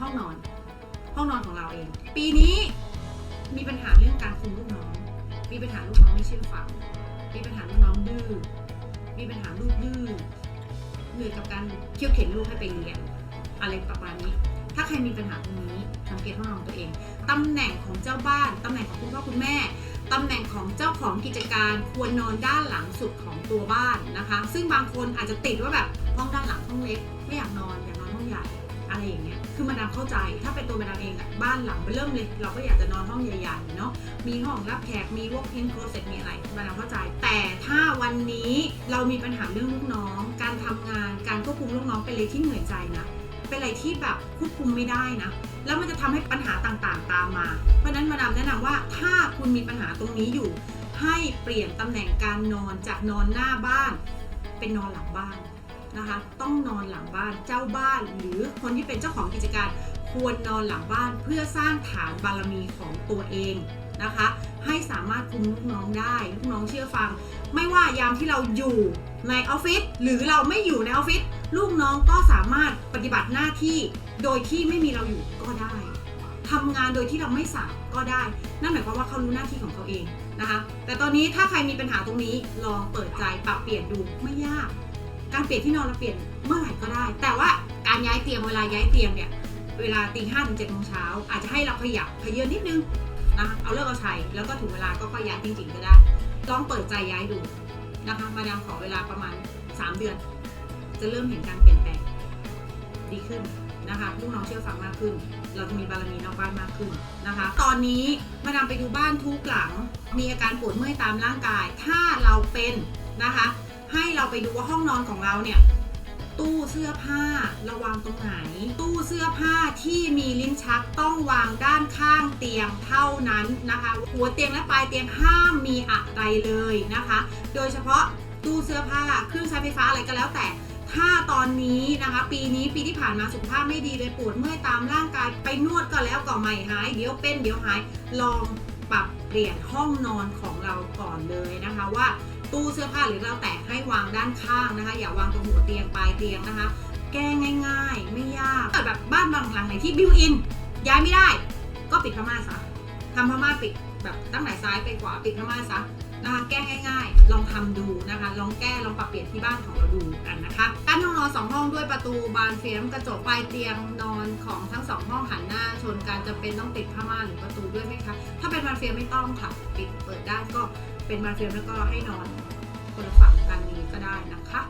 ห้องนอน ห้องนอนของเราเอง ปีนี้มีปัญหาเรื่องการคุมลูกน้อง มีปัญหาลูกน้องไม่เชื่อฟัง มีปัญหาลูกน้องดื้อ มีปัญหาลูกดื้อ เหนื่อยกับการเคี่ยวเข็นลูกให้ไปเรียน อะไรประมาณนี้ ถ้าใครมีปัญหาตรงนี้สังเกตห้องนอนตัวเอง ตำแหน่งของเจ้าบ้าน ตำแหน่งของคุณพ่อคุณแม่ ตำแหน่งของเจ้าของกิจการควรนอนด้านหลังสุดของตัวบ้านนะคะ ซึ่งบางคนอาจจะติดว่าแบบห้องด้านหลังห้องเล็ก ไม่อยากนอนอยากนอนห้องใหญ่อะไรอย่างเงี้ย คือมาดามเข้าใจ ถ้าเป็นตัวมาดามเองอะบ้านหลังเริ่มเลย เราก็อยากจะนอนห้องใหญ่ๆเนาะ มีห้องรับแขก มี walk-in closet มีอะไรมาดามเข้าใจ แต่ถ้าวันนี้เรามีปัญหาเรื่องลูกน้อง การทำงาน การควบคุมลูกน้องเป็นอะไรที่เหนื่อยใจนะ เป็นอะไรที่แบบควบคุมไม่ได้นะ แล้วมันจะทำให้ปัญหาต่างๆ ตามมา เพราะฉะนั้นมาดามแนะนำว่าถ้าคุณมีปัญหาตรงนี้อยู่ ให้เปลี่ยนตำแหน่งการนอนจากนอนหน้าบ้าน เป็นนอนหลังบ้านนะคะ ต้องนอนหลังบ้านเจ้าบ้าน หรือคนที่เป็นเจ้าของกิจการควรนอนหลังบ้านเพื่อสร้างฐานบารมีของตัวเองนะคะ ให้สามารถคุมลูกน้องได้ ลูกน้องเชื่อฟัง ไม่ว่ายามที่เราอยู่ในออฟฟิศหรือเราไม่อยู่ในออฟฟิศลูกน้องก็สามารถปฏิบัติหน้าที่โดยที่ไม่มีเราอยู่ก็ได้ทำงานโดยที่เราไม่สั่งก็ได้ นั่นหมายความว่าเขารู้หน้าที่ของเขาเองนะคะ แต่ตอนนี้ถ้าใครมีปัญหาตรงนี้ลองเปิดใจปรับเปลี่ยนดูไม่ยาก การเปลี่ยนที่นอนเราเปลี่ยนเมื่อไหร่ก็ได้ แต่ว่าการย้ายเตียงเวลาย้ายเตียงเนี่ยเวลาตีห้าถึงเจ็ดโมงเช้าอาจจะให้เราขยับขยืนนิดนึง นะคะเอาเลิกเอาชัยแล้วก็ถึงเวลาก็ค่อยย้ายจริงๆก็ได้ลองเปิดใจย้ายดูนะคะมาดามขอเวลาประมาณ 3 เดือน จะเริ่มเห็นการเปลี่ยนแปลงดีขึ้นนะคะลูกน้องเชื่อฟังมากขึ้น เราจะมีบารมีนอกบ้านมากขึ้นนะคะ ตอนนี้มาดามไปดูบ้านทุกหลัง มีอาการปวดเมื่อยตามร่างกาย ถ้าเราเป็นนะคะ ให้เราไปดูว่าห้องนอนของเราเนี่ย ตู้เสื้อผ้าระวางตรงไหน ตู้เสื้อผ้าที่มีลิ้นชักต้องวางด้านข้างเตียงเท่านั้นนะคะ หัวเตียงและปลายเตียงห้ามมีอะไรเลยนะคะ โดยเฉพาะตู้เสื้อผ้าเครื่องใช้ไฟฟ้าอะไรก็แล้วแต่ถ้าตอนนี้นะคะปีนี้ปีที่ผ่านมาสุขภาพไม่ดีเลยปวดเมื่อยตามร่างกายไปนวดก็แล้วก็ไม่หาย เดี๋ยวเป็นเดี๋ยวหายลองปรับเปลี่ยนห้องนอนของเราก่อนเลยนะคะว่า ตู้เสื้อผ้าหรือเราแตะให้วางด้านข้างนะคะ อย่าวางตรงหัวเตียงปลายเตียงนะคะ แก้ง่าย ๆ ไม่ยากแต่แบบบ้านบางหลังไหนที่บิวอิน ย้ายไม่ได้ ก็ปิดพม่าซะทำพม่าปิดแบบตั้งไหนซ้ายไปขวาปิดพม่าซะนะคะแก้ง่าย ๆ ลองทำดูนะคะ ลองแก้ลองปรับเปลี่ยนที่บ้านของเราดูกันนะคะการท สองห้องด้วยประตูบานเฟียมกระจกปลายเตียงนอนของทั้งสองห้องหันหน้าชนกันจะเป็นต้องติดผ้าม่านหรือประตูด้วยไหมคะ ถ้าเป็นบานเฟียมไม่ต้องค่ะปิดเปิดได้ก็เป็นบานเฟียมแล้วก็ให้นอนคนละฝั่งกันนี้ก็ได้นะคะ